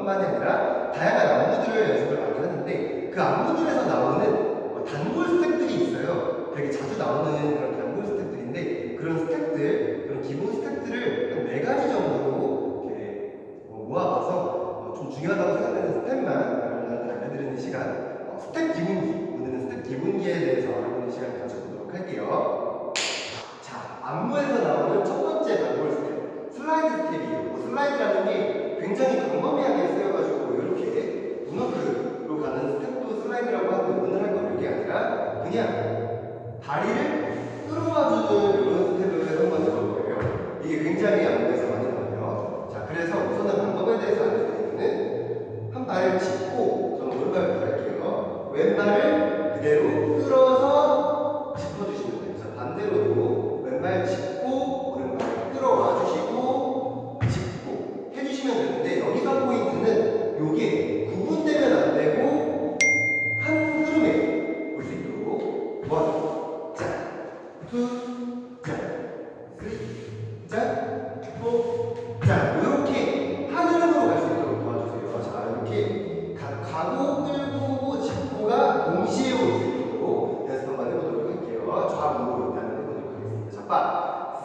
안무뿐만이 아니라 다양한 안무들을 연습을 많이 하는데 그 안무들에서 나오는 어, 단골 스텝들이 있어요. 되게 자주 나오는 그런 단골 스텝들인데 그런 스텝들, 그런 기본 스텝들을 한 네 가지 정도로 이렇게 어, 모아봐서 어, 좀 중요하다고 생각되는 스텝만 여러분들한테 알려드리는 시간 어, 스텝 기본기 오늘은 스텝 기본기에 대해서 알아보는 시간 가져보도록 할게요. 자, 안무에서 나오는 첫 번째 단골 스텝 슬라이드 스텝이에요. 뭐 슬라이드라는 게 굉장히 광범위하게 쓰여가지고 이렇게 문워크로 가는 스텝도 슬라이드라고 하는데 오늘 할 건 이게 아니라 그냥 다리를 끌어와주는 이런 스텝을 한번 해볼 거예요.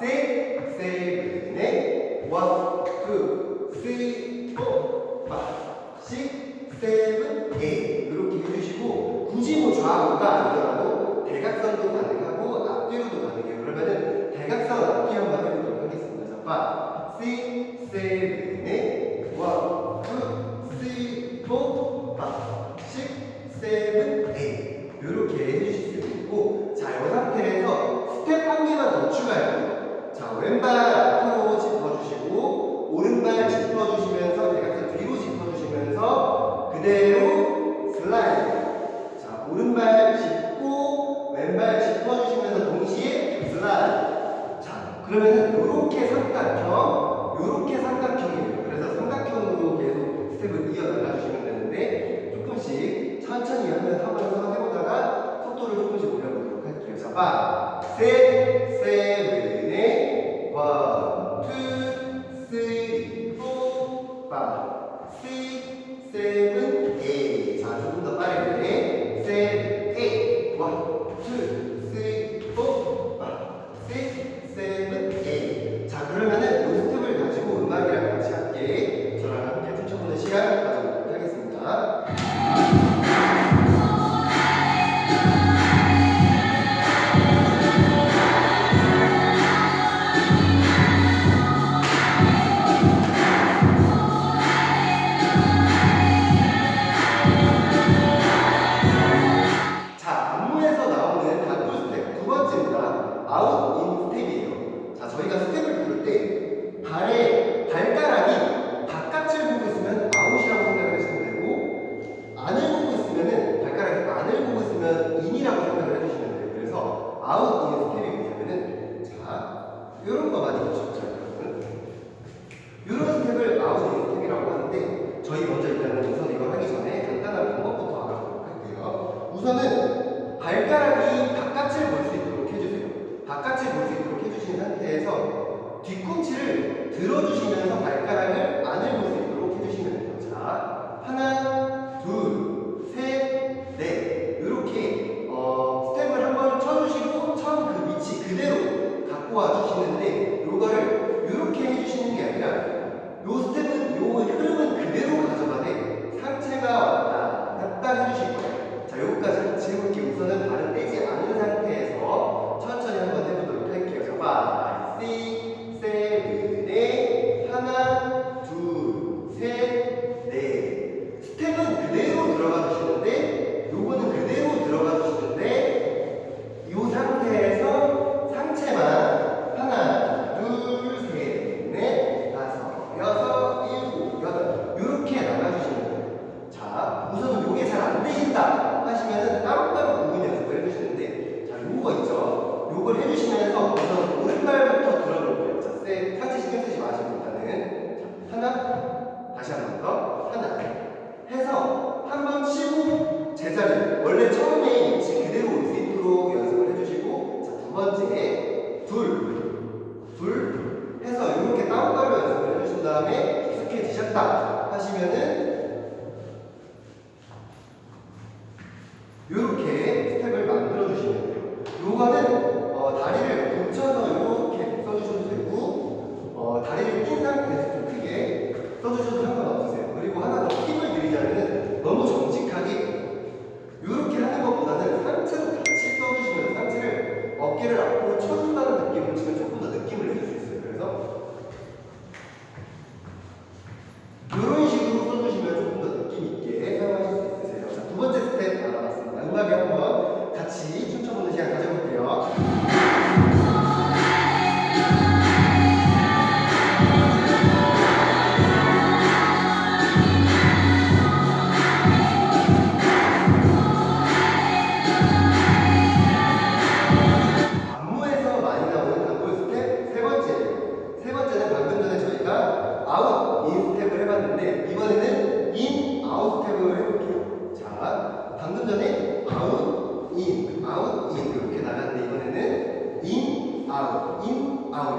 세, 세, 넷, 원, 투, 쓰리, 포, 파, 식, 세븐, 에잇 이렇게 해주시고 굳이 뭐 좌우가 아니더라도 대각선도 가능하고 앞뒤로도 가능해요. 그러면은 대각선 앞뒤 한번 해보도록 하겠습니다. 자, 빠, 시, 세븐, 넷, 원, 투, 쓰리, 포, 파, 식, 세븐, 에잇 이렇게 해주실 수 있고 자, 이 상태에서 스텝 한 개만 더 추가해요. 자, 왼발 앞으로 짚어주시고 오른발 짚어주시면서 대각선 뒤로 짚어주시면서 그대로 슬라이드. 자, 오른발 짚고 왼발 짚어주시면서 동시에 슬라이드. 자, 그러면은 이렇게 삼각형, 이렇게 삼각형이에요. 그래서 삼각형으로 계속 스텝을 이어 나가 주시면 되는데 조금씩 천천히 하면 하면서 해보다가 속도를 조금씩 올려보도록 할게요. 자, 빠, 셋, 셋, 요걸 해주시면서 먼저 오른발부터 들어볼 거예요. 자, 쌤, 상체 신경 쓰지 마시고 일단은. 자, 하나, 다시 한 번 더, 하나. 해서 한 번 치고 제자리. 원래 처음에 위치 그대로 올 수 있도록 연습을 해주시고, 자, 두 번째, 둘, 둘. 해서 이렇게 다운발로 연습을 해주신 다음에 익숙해지셨다 하시면은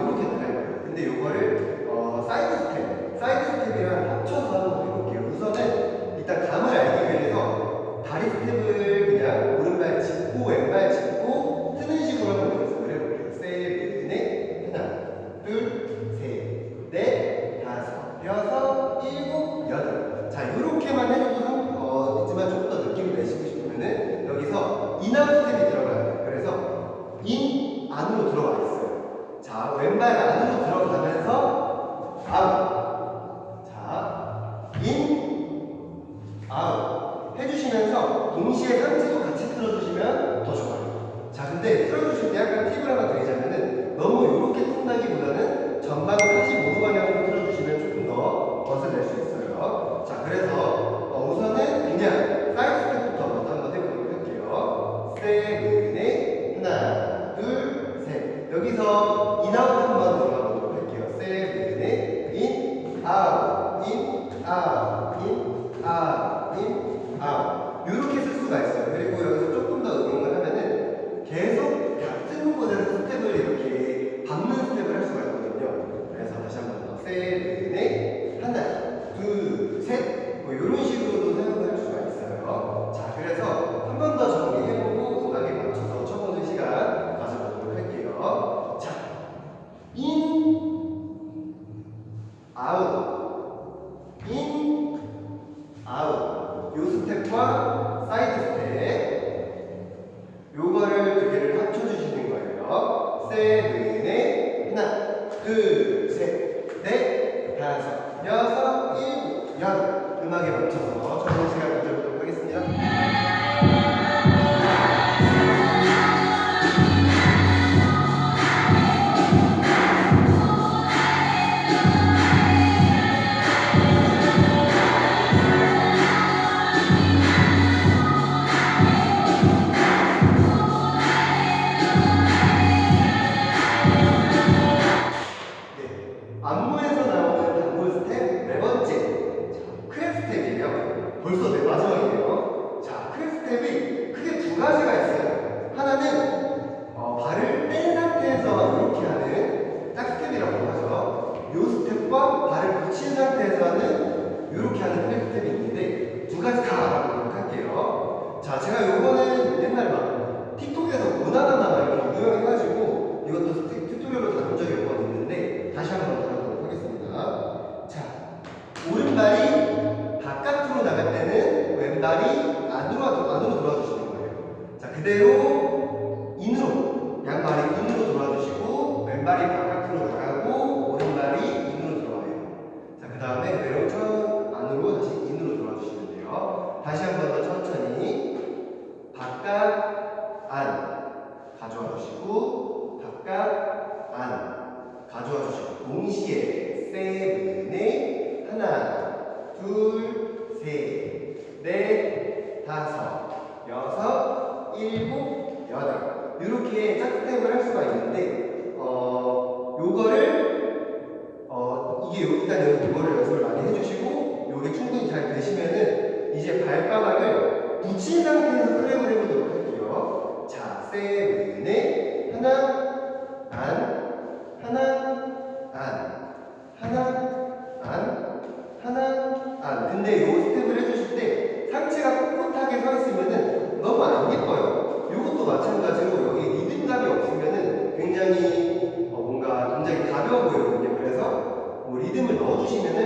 이렇게 나갈 거예요. 근데 요거를 어, 사이드 스텝, 사이드 스텝이랑 합쳐서 한번 해볼게요. 우선은 일단 감을 알기 위해서 다리 스텝을 그냥 오른발 짚고 왼발 짚고 트는 식으로 한번 연습을 해볼게요. 세, 네, 하나, 둘, 셋, 넷, 다섯, 여섯, 일곱, 여덟. 자, 이렇게만 해줘도 어, 있지만 조금 더 느낌을 내시고 싶으면은 여기서 인하우 스텝이죠. 자, 왼발 안으로 들어가면서 때문에 하나, 둘. 그대로 인으로 양발이 인으로 돌아주시고 왼발이 바깥으로 나가고 오른발이 인으로 돌아와요. 자, 그 다음에 그대로 쭉 안으로 다시 인으로 돌아주시면 돼요. 다시 한 번 더 천천히 바깥 안 가져와 주시고 바깥 안 가져와 주시고 동시에 세븐에 하나 둘 셋 넷 다섯 여섯 일곱, 여덟. 이렇게 짝수템을 할 수가 있는데 어, 요거를 어, 이게 일단 여기 이거를 연습을 많이 해주시고 요게 충분히 잘 되시면은 이제 발바닥을 붙인 상태에서 클랩을 해보도록 할게요. 자, 세, 네, 하나, 안, 하나, 안. 하나, 안, 하나, 안. 근데 요 넣어주시면은